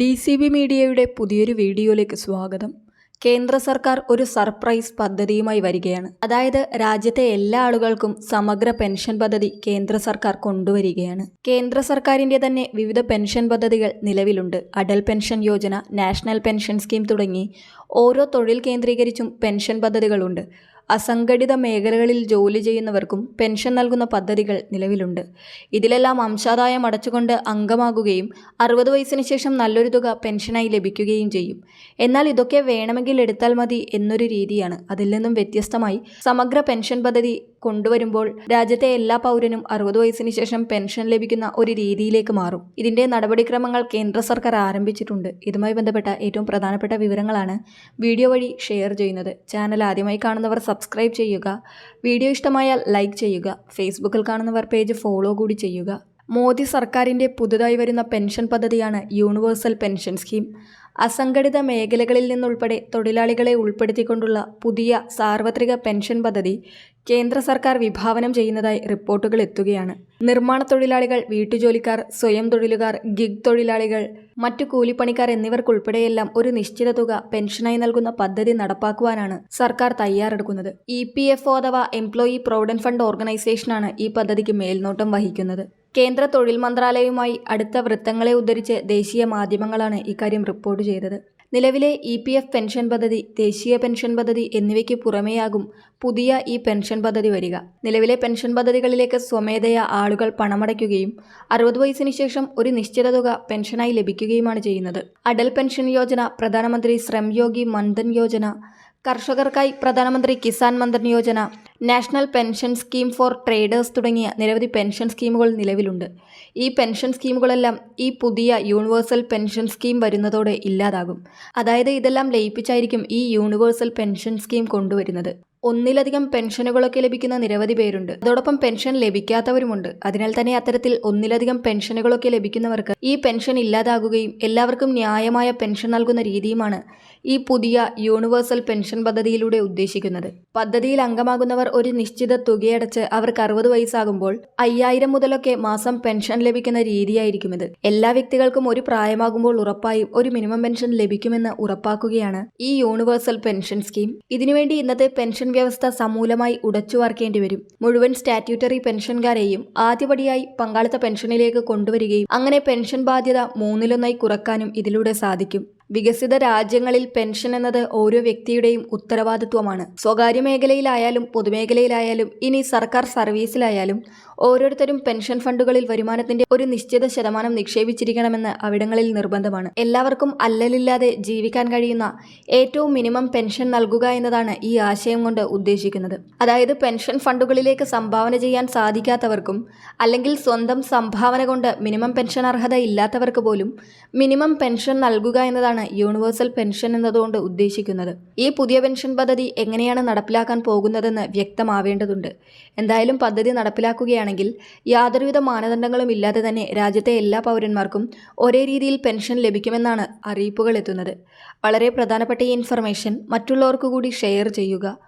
D C B മീഡിയയുടെ പുതിയൊരു വീഡിയോയിലേക്ക് സ്വാഗതം. കേന്ദ്ര സർക്കാർ ഒരു സർപ്രൈസ് പദ്ധതിയുമായി വരികയാണ്. അതായത് രാജ്യത്തെ എല്ലാ ആളുകൾക്കും സമഗ്ര പെൻഷൻ പദ്ധതി കേന്ദ്ര സർക്കാർ കൊണ്ടുവരികയാണ്. കേന്ദ്ര സർക്കാരിന്റെ തന്നെ വിവിധ പെൻഷൻ പദ്ധതികൾ നിലവിലുണ്ട്. Atal pension Yojana national pension scheme തുടങ്ങി ഓരോ തൊഴിൽ കേന്ദ്രീകരിച്ചും പെൻഷൻ പദ്ധതികളുണ്ട്. അസംഘടിത മേഖലകളിൽ ജോലി ചെയ്യുന്നവർക്കും പെൻഷൻ നൽകുന്ന പദ്ധതികൾ നിലവിലുണ്ട്. ഇതിലെല്ലാം അംശാദായം അടച്ചുകൊണ്ട് അംഗമാകുകയും അറുപത് വയസ്സിന് ശേഷം നല്ലൊരു തുക പെൻഷനായി ലഭിക്കുകയും ചെയ്യും. എന്നാൽ ഇതൊക്കെ വേണമെങ്കിൽ എടുത്താൽ മതി എന്നൊരു രീതിയാണ്. അതിൽ നിന്നും വ്യത്യസ്തമായി സമഗ്ര പെൻഷൻ പദ്ധതി കൊണ്ടുവരുമ്പോൾ രാജ്യത്തെ എല്ലാ പൗരനും അറുപത് വയസ്സിന് ശേഷം പെൻഷൻ ലഭിക്കുന്ന ഒരു രീതിയിലേക്ക് മാറും. ഇതിന്റെ നടപടിക്രമങ്ങൾ കേന്ദ്ര സർക്കാർ ആരംഭിച്ചിട്ടുണ്ട്. ഇതുമായി ബന്ധപ്പെട്ട ഏറ്റവും പ്രധാനപ്പെട്ട വിവരങ്ങളാണ് വീഡിയോ വഴി ഷെയർ ചെയ്യുന്നത്. ചാനൽ ആദ്യമായി കാണുന്നവർ സബ്സ്ക്രൈബ് ചെയ്യുക. വീഡിയോ ഇഷ്ടമായാൽ ലൈക്ക് ചെയ്യുക. ഫേസ്ബുക്കിൽ കാണുന്നവർ പേജ് ഫോളോ കൂടി ചെയ്യുക. മോദി സർക്കാരിന്റെ പുതുതായി വരുന്ന പെൻഷൻ പദ്ധതിയാണ് യൂണിവേഴ്സൽ പെൻഷൻ സ്കീം അസംഘടിത മേഖലകളിൽ നിന്നുൾപ്പെടെ തൊഴിലാളികളെ ഉൾപ്പെടുത്തിക്കൊണ്ടുള്ള പുതിയ സാർവത്രിക പെൻഷൻ പദ്ധതി കേന്ദ്ര സർക്കാർ വിഭാവനം ചെയ്യുന്നതായി റിപ്പോർട്ടുകൾ എത്തുകയാണ്. നിർമ്മാണ തൊഴിലാളികൾ വീട്ടുജോലിക്കാർ സ്വയം തൊഴിലുകാർ ഗിഗ് തൊഴിലാളികൾ മറ്റു കൂലിപ്പണിക്കാർ എന്നിവർക്കുൾപ്പെടെയെല്ലാം ഒരു നിശ്ചിത തുക പെൻഷനായി നൽകുന്ന പദ്ധതി നടപ്പാക്കുവാനാണ് സർക്കാർ തയ്യാറെടുക്കുന്നത്. ഇ പി എഫ് ഒ അഥവാ എംപ്ലോയി പ്രൊവിഡന്റ് ഫണ്ട് ഓർഗനൈസേഷനാണ് ഈ പദ്ധതിക്ക് മേൽനോട്ടം വഹിക്കുന്നത്. കേന്ദ്ര തൊഴിൽ മന്ത്രാലയവുമായി അടുത്ത വൃത്തങ്ങളെ ഉദ്ധരിച്ച് ദേശീയ മാധ്യമങ്ങളാണ് ഇക്കാര്യം റിപ്പോർട്ട് ചെയ്തത്. നിലവിലെ ഇ പി എഫ് പെൻഷൻ പദ്ധതി ദേശീയ പെൻഷൻ പദ്ധതി എന്നിവയ്ക്ക് പുറമെയാകും പുതിയ ഈ പെൻഷൻ പദ്ധതി വരിക. നിലവിലെ പെൻഷൻ പദ്ധതികളിലേക്ക് സ്വമേധയാ ആളുകൾ പണമടയ്ക്കുകയും അറുപത് വയസ്സിന് ശേഷം ഒരു നിശ്ചിത തുക പെൻഷനായി ലഭിക്കുകയുമാണ് ചെയ്യുന്നത്. അടൽ പെൻഷൻ യോജന പ്രധാനമന്ത്രി ശ്രംയോഗി മന്ദൻ യോജന കർഷകർക്കായി പ്രധാനമന്ത്രി Kisan Mandhan Yojana national pension scheme for traders തുടങ്ങിയ നിരവധി പെൻഷൻ സ്കീമുകൾ നിലവിലുണ്ട്. ഈ പെൻഷൻ സ്കീമുകളെല്ലാം ഈ പുതിയ യൂണിവേഴ്സൽ പെൻഷൻ സ്കീം വരുന്നതോടെ ഇല്ലാതാകും. അതായത് ഇതെല്ലാം ലയിപ്പിച്ചായിരിക്കും ഈ യൂണിവേഴ്സൽ പെൻഷൻ സ്കീം കൊണ്ടുവരുന്നത്. ഒന്നിലധികം പെൻഷനുകളൊക്കെ ലഭിക്കുന്ന നിരവധി പേരുണ്ട്. അതോടൊപ്പം പെൻഷൻ ലഭിക്കാത്തവരുമുണ്ട്. അതിനാൽ തന്നെ അത്തരത്തിൽ ഒന്നിലധികം പെൻഷനുകളൊക്കെ ലഭിക്കുന്നവർക്ക് ഈ പെൻഷൻ ഇല്ലാതാകുകയും എല്ലാവർക്കും ന്യായമായ പെൻഷൻ നൽകുന്ന രീതിയുമാണ് ഈ പുതിയ യൂണിവേഴ്സൽ പെൻഷൻ പദ്ധതിയിലൂടെ ഉദ്ദേശിക്കുന്നത്. പദ്ധതിയിൽ അംഗമാകുന്നവർ ഒരു നിശ്ചിത തുകയടച്ച് അവർക്ക് അറുപത് വയസ്സാകുമ്പോൾ അയ്യായിരം മുതലൊക്കെ മാസം പെൻഷൻ ലഭിക്കുന്ന രീതിയായിരിക്കും ഇത്. എല്ലാ വ്യക്തികൾക്കും ഒരു പ്രായമാകുമ്പോൾ ഉറപ്പായും ഒരു മിനിമം പെൻഷൻ ലഭിക്കുമെന്ന് ഉറപ്പാക്കുകയാണ് ഈ യൂണിവേഴ്സൽ പെൻഷൻ സ്കീം. ഇതിനുവേണ്ടി ഇന്നത്തെ പെൻഷൻ വ്യവസ്ഥ സമൂലമായി ഉടച്ചുവാർക്കേണ്ടി വരും. മുഴുവൻ സ്റ്റാറ്റ്യൂട്ടറി പെൻഷൻകാരെയും ആദ്യപടിയായി പങ്കാളിത്ത പെൻഷനിലേക്ക് കൊണ്ടുവരികയും അങ്ങനെ പെൻഷൻ ബാധ്യത മൂന്നിലൊന്നായി കുറക്കാനും ഇതിലൂടെ സാധിക്കും. വികസിത രാജ്യങ്ങളിൽ പെൻഷൻ എന്നത് ഓരോ വ്യക്തിയുടെയും ഉത്തരവാദിത്വമാണ്. സ്വകാര്യ മേഖലയിലായാലും പൊതുമേഖലയിലായാലും ഇനി സർക്കാർ സർവീസിലായാലും ഓരോരുത്തരും പെൻഷൻ ഫണ്ടുകളിൽ വരുമാനത്തിന്റെ ഒരു നിശ്ചിത ശതമാനം നിക്ഷേപിച്ചിരിക്കണമെന്ന് അവിടങ്ങളിൽ നിർബന്ധമാണ്. എല്ലാവർക്കും അല്ലലില്ലാതെ ജീവിക്കാൻ കഴിയുന്ന ഏറ്റവും മിനിമം പെൻഷൻ നൽകുക എന്നതാണ് ഈ ആശയം കൊണ്ട് ഉദ്ദേശിക്കുന്നത്. അതായത് പെൻഷൻ ഫണ്ടുകളിലേക്ക് സംഭാവന ചെയ്യാൻ സാധിക്കാത്തവർക്കും അല്ലെങ്കിൽ സ്വന്തം സംഭാവന കൊണ്ട് മിനിമം പെൻഷൻ അർഹത ഇല്ലാത്തവർക്ക് പോലും മിനിമം പെൻഷൻ നൽകുക എന്നതാണ് യൂണിവേഴ്സൽ പെൻഷൻ എന്നതുകൊണ്ട് ഉദ്ദേശിക്കുന്നത്? ഈ പുതിയ പെൻഷൻ പദ്ധതി എങ്ങനെയാണ് നടപ്പിലാക്കാൻ പോകുന്നതെന്ന് വ്യക്തമാവേണ്ടതുണ്ട്. എന്തായാലും പദ്ധതി നടപ്പിലാക്കുകയാണെങ്കിൽ യാതൊരുവിധ മാനദണ്ഡങ്ങളും ഇല്ലാതെ തന്നെ രാജ്യത്തെ എല്ലാ പൗരന്മാർക്കും ഒരേ രീതിയിൽ പെൻഷൻ ലഭിക്കുമെന്നാണ് അറിയിപ്പുകൾ എത്തുന്നത്. വളരെ പ്രധാനപ്പെട്ട ഈ ഇൻഫർമേഷൻ മറ്റുള്ളവർക്ക് കൂടി ഷെയർ ചെയ്യുക.